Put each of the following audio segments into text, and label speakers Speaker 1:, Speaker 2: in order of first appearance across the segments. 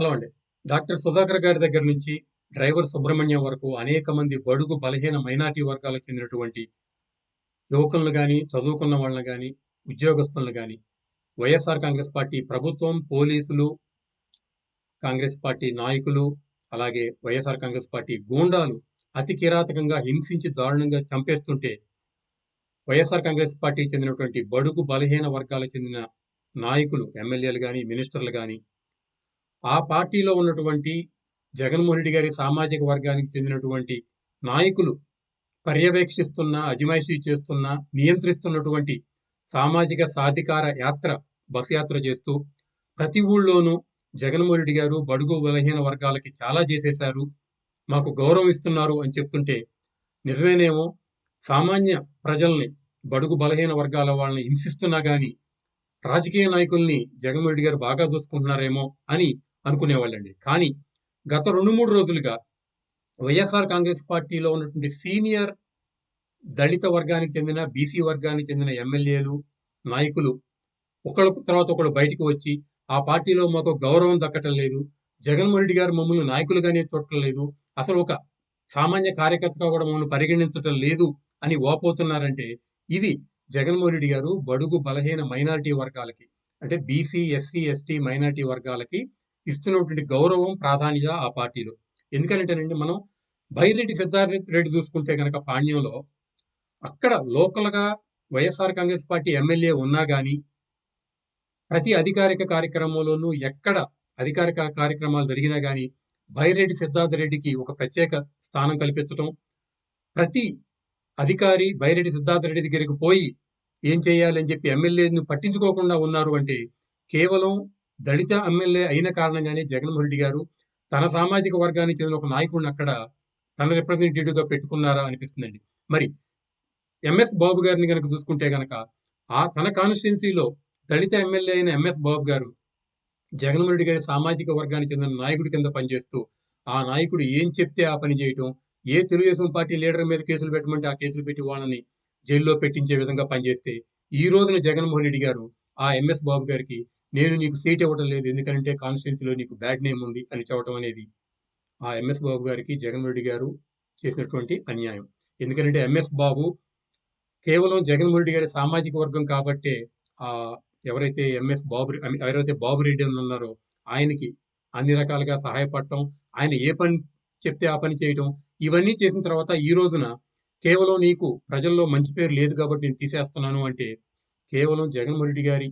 Speaker 1: Hello అండి. Doctor Sudhakar గారి దగ్గర నుంచి డ్రైవర్ సుబ్రహ్మణ్యం వరకు అనేక మంది బడుగు, బలహీన మైనారిటీ వర్గాలకు చెందినటువంటి యువకులను కానీ చదువుకున్న వాళ్ళని కానీ ఉద్యోగస్తులను కానీ వైఎస్ఆర్ కాంగ్రెస్ పార్టీ ప్రభుత్వం, పోలీసులు, కాంగ్రెస్ పార్టీ నాయకులు, అలాగే వైఎస్ఆర్ కాంగ్రెస్ పార్టీ గూండాలు అతి కిరాతకంగా హింసించి దారుణంగా చంపేస్తుంటే, వైఎస్ఆర్ కాంగ్రెస్ పార్టీ చెందినటువంటి బడుగు, బలహీన వర్గాలకు చెందిన నాయకులు, ఎమ్మెల్యేలు కానీ మినిస్టర్లు కానీ ఆ పార్టీలో ఉన్నటువంటి జగన్మోహన్ రెడ్డి గారి సామాజిక వర్గానికి చెందినటువంటి నాయకులు పర్యవేక్షిస్తున్న, అజమాయిషీ చేస్తున్న, నియంత్రిస్తున్నటువంటి సామాజిక సాధికార యాత్ర, బస్ యాత్ర చేస్తూ ప్రతి ఊళ్ళోనూ జగన్మోహన్ రెడ్డి గారు బడుగు, బలహీన వర్గాలకి చాలా చేసేశారు. మాకు గౌరవం ఇస్తున్నారు అని చెప్తుంటే, నిజమేనేమో సామాన్య ప్రజల్ని, బడుగు, బలహీన వర్గాల వాళ్ళని హింసిస్తున్నా గాని, రాజకీయ నాయకుల్ని జగన్మోహన్ రెడ్డి గారు బాగా చూసుకుంటున్నారేమో అని అనుకునేవాళ్ళండి. కానీ గత 2, 3 రోజులుగా వైఎస్ఆర్ కాంగ్రెస్ పార్టీలో ఉన్నటువంటి సీనియర్ దళిత వర్గానికి చెందిన, బీసీ వర్గానికి చెందిన ఎమ్మెల్యేలు, నాయకులు ఒకళ్ళ తర్వాత ఒకళ్ళు బయటికి వచ్చి, ఆ పార్టీలో మాకు గౌరవం దక్కటం లేదు. జగన్మోహన్ రెడ్డి గారు మమ్మల్ని నాయకులుగానే చూడటం లేదు. అసలు ఒక సామాన్య కార్యకర్తగా కూడా మమ్మల్ని పరిగణించటం లేదు అని ఓపోతున్నారంటే ఇది జగన్మోహన్ రెడ్డి గారు బడుగు, బలహీన మైనారిటీ వర్గాలకి అంటే బీసీ, ఎస్సీ, ఎస్టీ మైనారిటీ వర్గాలకి ఇస్తున్నటువంటి గౌరవం, ప్రాధాన్యత ఆ పార్టీలో. ఎందుకనంటేనండి మనం బైరెడ్డి సిద్ధార్థ రెడ్డి చూసుకుంటే కనుక పాణ్యంలో, అక్కడ లోకల్‌గా వైఎస్ఆర్ కాంగ్రెస్ పార్టీ ఎమ్మెల్యే ఉన్నా కానీ ప్రతి అధికారిక కార్యక్రమంలోనూ ఎక్కడ అధికారిక కార్యక్రమాలు జరిగినా కానీ బైరెడ్డి సిద్ధార్థ రెడ్డికి ఒక ప్రత్యేక స్థానం కల్పించటం, ప్రతి అధికారి బైరెడ్డి సిద్ధార్థ రెడ్డి దగ్గరికి పోయి ఏం చేయాలని చెప్పి ఎమ్మెల్యేని పట్టించుకోకుండా ఉన్నారు అంటే, కేవలం దళిత ఎమ్మెల్యే అయిన కారణంగానే జగన్మోహన్ రెడ్డి గారు తన సామాజిక వర్గానికి చెందిన ఒక నాయకుడిని అక్కడ తన రిప్రజెంటేటివ్‌గా పెట్టుకున్నారా అనిపిస్తుందండి. మరి ఎంఎస్ బాబు గారిని కనుక చూసుకుంటే గనక, ఆ తన కాన్స్టిట్యున్సీలో దళిత ఎమ్మెల్యే అయిన ఎంఎస్ బాబు గారు జగన్మోహన్ రెడ్డి గారి సామాజిక వర్గానికి చెందిన నాయకుడి కింద పనిచేస్తూ, ఆ నాయకుడు ఏం చెప్తే ఆ పని చేయటం, ఏ తెలుగుదేశం పార్టీ లీడర్ మీద కేసులు పెట్టమంటే ఆ కేసులు పెట్టి వాళ్ళని జైల్లో పెట్టించే విధంగా పనిచేస్తే, ఈ రోజున జగన్మోహన్ రెడ్డి గారు ఆ ఎంఎస్ బాబు గారికి నేను నీకు సీట్ ఇవ్వటం లేదు. ఎందుకంటే కాన్స్టిట్యున్సీలో నీకు బ్యాడ్ నేమ్ ఉంది అని చెప్పడం అనేది, ఆ ఎంఎస్ బాబు గారికి జగన్ రెడ్డి గారు చేసినటువంటి అన్యాయం. ఎందుకంటే ఎంఎస్ బాబు కేవలం జగన్ రెడ్డి గారి సామాజిక వర్గం కాబట్టే ఆ ఎవరైతే ఎంఎస్ బాబు ఎవరైతే బాబు ఎవరైతే అని ఉన్నారో ఆయనకి అన్ని రకాలుగా సహాయపడటం, ఆయన ఏ పని చెప్తే ఆ పని చేయటం, ఇవన్నీ చేసిన తర్వాత ఈ రోజున కేవలం నీకు ప్రజల్లో మంచి పేరు లేదు కాబట్టి నేను తీసేస్తున్నాను అంటే, కేవలం జగన్మోహన్ రెడ్డి గారి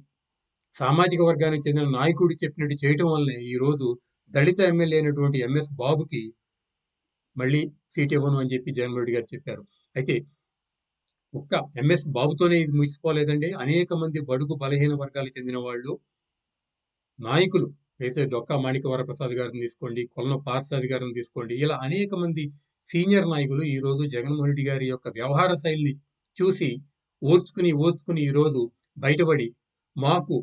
Speaker 1: సామాజిక వర్గానికి చెందిన నాయకుడు చెప్పినట్టు చేయటం వల్లనే ఈరోజు దళిత ఎమ్మెల్యే అయినటువంటి ఎంఎస్ బాబుకి మళ్ళీ సీట్ ఇవ్వను అని చెప్పి జగన్మోహన్ రెడ్డి గారు చెప్పారు. అయితే ఒక్క ఎంఎస్ బాబుతోనే ఇది ముగిసిపోలేదండి. అనేక మంది బడుగు, బలహీన వర్గాలకు చెందిన వాళ్ళు నాయకులు అయితే డొక్కా మాణిక ప్రసాద్ గారిని తీసుకోండి, కొలన పార్సాద్ గారిని తీసుకోండి, ఇలా అనేక మంది సీనియర్ నాయకులు ఈరోజు జగన్మోహన్ రెడ్డి గారి యొక్క వ్యవహార శైలిని చూసి ఓర్చుకుని, ఓర్చుకుని ఈరోజు బయటపడి మాకు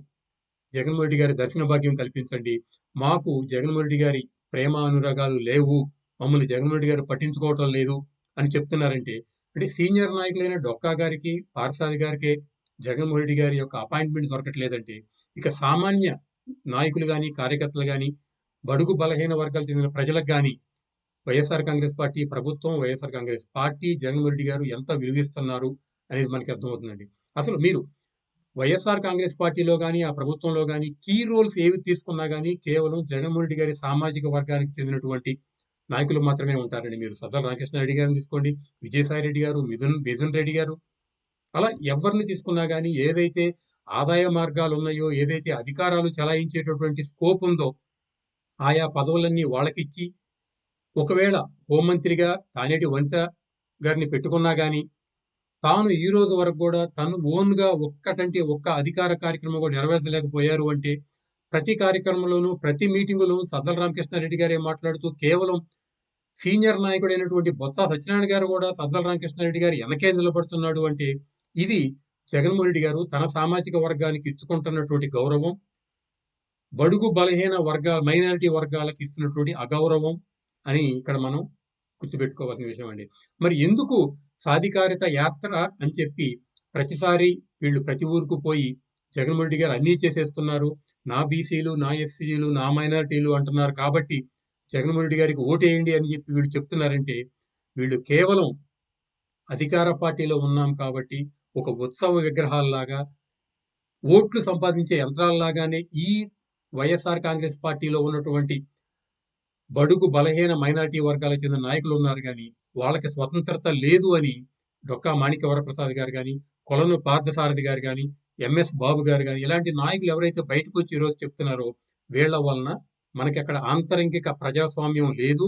Speaker 1: జగన్మోహన్ రెడ్డి గారి దర్శన భాగ్యం కల్పించండి. మాకు జగన్మోహన్ రెడ్డి గారి ప్రేమ అనురాగాలు లేవు. మమ్మల్ని జగన్మోహన్ రెడ్డి గారు పట్టించుకోవటం లేదు అని చెప్తున్నారంటే, అంటే సీనియర్ నాయకులైన డొక్కా గారికి, పార్థసారథి గారికి జగన్మోహన్ రెడ్డి గారి యొక్క అపాయింట్‌మెంట్ దొరకట్లేదంటే, ఇక సామాన్య నాయకులు కానీ కార్యకర్తలు గాని, బడుగు బలహీన వర్గాలు చెందిన ప్రజలకు కానీ వైఎస్ఆర్ కాంగ్రెస్ పార్టీ ప్రభుత్వం, వైఎస్ఆర్ కాంగ్రెస్ పార్టీ, జగన్మోహన్ రెడ్డి గారు ఎంత విలువిస్తున్నారు అనేది మనకి అర్థమవుతుందండి. అసలు మీరు వైఎస్ఆర్ కాంగ్రెస్ పార్టీలో కానీ ఆ ప్రభుత్వంలో కానీ కీ రోల్స్ ఏవి తీసుకున్నా కానీ కేవలం జగన్మోహన్ రెడ్డి గారి సామాజిక వర్గానికి చెందినటువంటి నాయకులు మాత్రమే ఉంటారండి. మీరు సజ్జల రామకృష్ణారెడ్డి గారిని తీసుకోండి, విజయసాయి రెడ్డి గారు, మిథున్ మిథున్ రెడ్డి గారు, అలా ఎవరిని తీసుకున్నా కానీ ఏదైతే ఆదాయ మార్గాలు ఉన్నాయో, ఏదైతే అధికారాలు చలాయించేటటువంటి స్కోప్ ఉందో, ఆయా పదవులన్నీ వాళ్ళకిచ్చి, ఒకవేళ హోంమంత్రిగా తానేటి వంచ గారిని పెట్టుకున్నా కానీ తాను ఈ రోజు వరకు కూడా తను ఓన్‌గా ఒక్కటంటే ఒక్క అధికార కార్యక్రమం కూడా నెరవేర్చలేకపోయారు అంటే, ప్రతి కార్యక్రమంలోనూ, ప్రతి మీటింగులోనూ సజ్జల రామకృష్ణారెడ్డి గారే మాట్లాడుతూ కేవలం సీనియర్ నాయకుడైనటువంటి బొత్స సత్యనారాయణ గారు కూడా సజ్జల రామకృష్ణారెడ్డి గారు వెనకే నిలబడుతున్నాడు అంటే, ఇది జగన్మోహన్ రెడ్డి గారు తన సామాజిక వర్గానికి ఇచ్చుకుంటున్నటువంటి గౌరవం, బడుగు బలహీన వర్గాల మైనారిటీ వర్గాలకు ఇస్తున్నటువంటి అగౌరవం అని ఇక్కడ మనం గుర్తుపెట్టుకోవాల్సిన విషయం అండి. మరి ఎందుకు సాధికారిత యాత్ర అని చెప్పి ప్రతిసారి వీళ్ళు ప్రతి ఊరుకు పోయి జగన్మోహన్ రెడ్డి గారు అన్నీ చేసేస్తున్నారు. నా బీసీలు నా ఎస్సీలు నా మైనారిటీలు అంటున్నారు కాబట్టి జగన్మోహన్ రెడ్డి గారికి ఓటేయండి అని చెప్పి వీళ్ళు చెప్తున్నారంటే వీళ్ళు కేవలం అధికార పార్టీలో ఉన్నాం కాబట్టి ఒక ఉత్సవ విగ్రహాల్లాగా ఓట్లు సంపాదించే యంత్రాల్లాగానే ఈ వైఎస్ఆర్ కాంగ్రెస్ పార్టీలో ఉన్నటువంటి బడుగు బలహీన మైనారిటీ వర్గాలకు చెందిన నాయకులు ఉన్నారు కానీ వాళ్ళకి స్వతంత్రత లేదు అని డొక్కా మాణిక్య వరప్రసాద్ గారు కానీ కొలను పార్థసారథి గారు కానీ ఎంఎస్ బాబు గారు కానీ ఇలాంటి నాయకులు ఎవరైతే బయటకు వచ్చి ఈరోజు చెప్తున్నారో వీళ్ళ వలన మనకి అక్కడ ఆంతరంగిక ప్రజాస్వామ్యం లేదు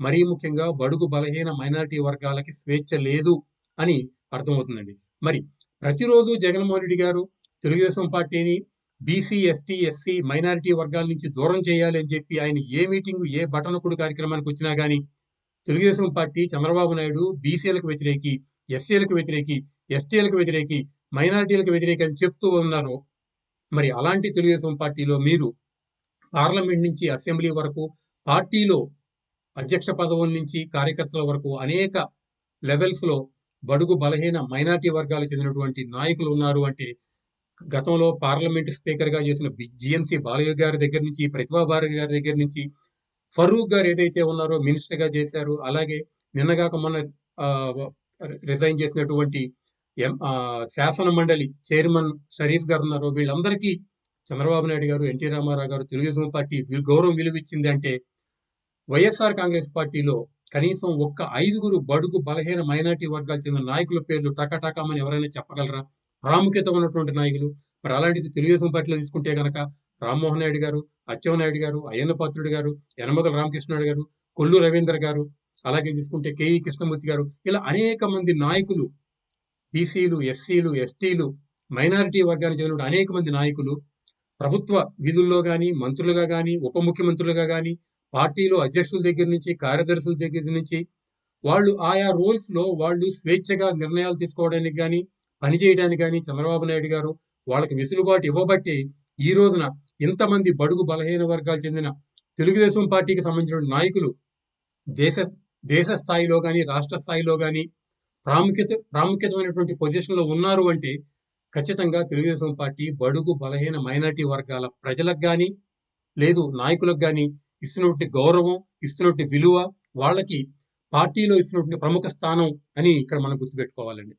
Speaker 1: మరీ ముఖ్యంగా బడుగు బలహీన మైనారిటీ వర్గాలకి స్వేచ్ఛ లేదు అని అర్థమవుతుందండి. మరి ప్రతిరోజు జగన్మోహన్ రెడ్డి గారు తెలుగుదేశం పార్టీని బీసీ ఎస్టీ ఎస్సీ మైనారిటీ వర్గాల నుంచి దూరం చేయాలి అని చెప్పి ఆయన ఏ మీటింగ్ ఏ బటనకుడు కార్యక్రమానికి వచ్చినా కానీ తెలుగుదేశం పార్టీ చంద్రబాబు నాయుడు బీసీలకు వ్యతిరేకి ఎస్సీలకు వ్యతిరేకి ఎస్టీలకు వ్యతిరేకి మైనారిటీలకు వ్యతిరేకి అని చెప్తూ ఉన్నారు. మరి అలాంటి తెలుగుదేశం పార్టీలో మీరు పార్లమెంట్ నుంచి అసెంబ్లీ వరకు పార్టీలో అధ్యక్ష పదవుల నుంచి కార్యకర్తల వరకు అనేక లెవెల్స్లో బడుగు బలహీన మైనార్టీ వర్గాలకు చెందినటువంటి నాయకులు ఉన్నారు అంటే గతంలో పార్లమెంట్ స్పీకర్గా చేసిన జిఎంసి బాలయ్య గారి దగ్గర నుంచి ప్రతిభా భారతి గారి దగ్గర నుంచి ఫరూక్ గారు ఏదైతే ఉన్నారో మినిస్టర్గా చేశారు అలాగే నిన్నగాక మొన్న రిజైన్ చేసినటువంటి శాసన మండలి చైర్మన్ షరీఫ్ గారు ఉన్నారు వీళ్ళందరికీ చంద్రబాబు నాయుడు గారు ఎన్టీ రామారావు గారు తెలుగుదేశం పార్టీ గౌరవం విలువిచ్చింది అంటే వైఎస్ఆర్ కాంగ్రెస్ పార్టీలో కనీసం ఒక్క ఐదుగురు బడుగు బలహీన మైనార్టీ వర్గాలు చెందిన నాయకుల పేర్లు టకాటకామని ఎవరైనా చెప్పగలరా? ప్రాముఖ్యత ఉన్నటువంటి నాయకులు. మరి అలాంటిది తెలుగుదేశం పార్టీలో తీసుకుంటే కనుక రామ్మోహన్ నాయుడు గారు అచ్చెన్నాయుడు గారు అయ్యన్న పాత్రుడు గారు యనమదల రామకృష్ణుడు గారు కొల్లు రవీందర్ గారు అలాగే తీసుకుంటే కేఈ కృష్ణమూర్తి గారు ఇలా అనేక మంది నాయకులు బీసీలు ఎస్సీలు ఎస్టీలు మైనారిటీ వర్గానికి చెందిన అనేక మంది నాయకులు ప్రభుత్వ విధుల్లో కానీ మంత్రులుగా కానీ ఉప ముఖ్యమంత్రులుగా కానీ పార్టీలో అధ్యక్షుల దగ్గర నుంచి కార్యదర్శుల దగ్గర నుంచి వాళ్ళు ఆయా రోల్స్లో వాళ్ళు స్వేచ్ఛగా నిర్ణయాలు తీసుకోవడానికి కానీ పనిచేయడానికి కానీ చంద్రబాబు నాయుడు గారు వాళ్ళకి వెసులుబాటు ఇవ్వబట్టి ఈ రోజున ఇంతమంది బడుగు బలహీన వర్గాలు చెందిన తెలుగుదేశం పార్టీకి సంబంధించిన నాయకులు దేశ దేశ స్థాయిలో కానీ రాష్ట్ర స్థాయిలో కానీ ప్రాముఖ్యత ప్రాముఖ్యతమైనటువంటి పొజిషన్లో ఉన్నారు అంటే ఖచ్చితంగా తెలుగుదేశం పార్టీ బడుగు బలహీన మైనార్టీ వర్గాల ప్రజలకు కానీ లేదు నాయకులకు కానీ ఇస్తున్నటువంటి గౌరవం ఇస్తున్నటువంటి విలువ వాళ్ళకి పార్టీలో ఇస్తున్నటువంటి ప్రముఖ స్థానం అని ఇక్కడ మనం గుర్తుపెట్టుకోవాలండి.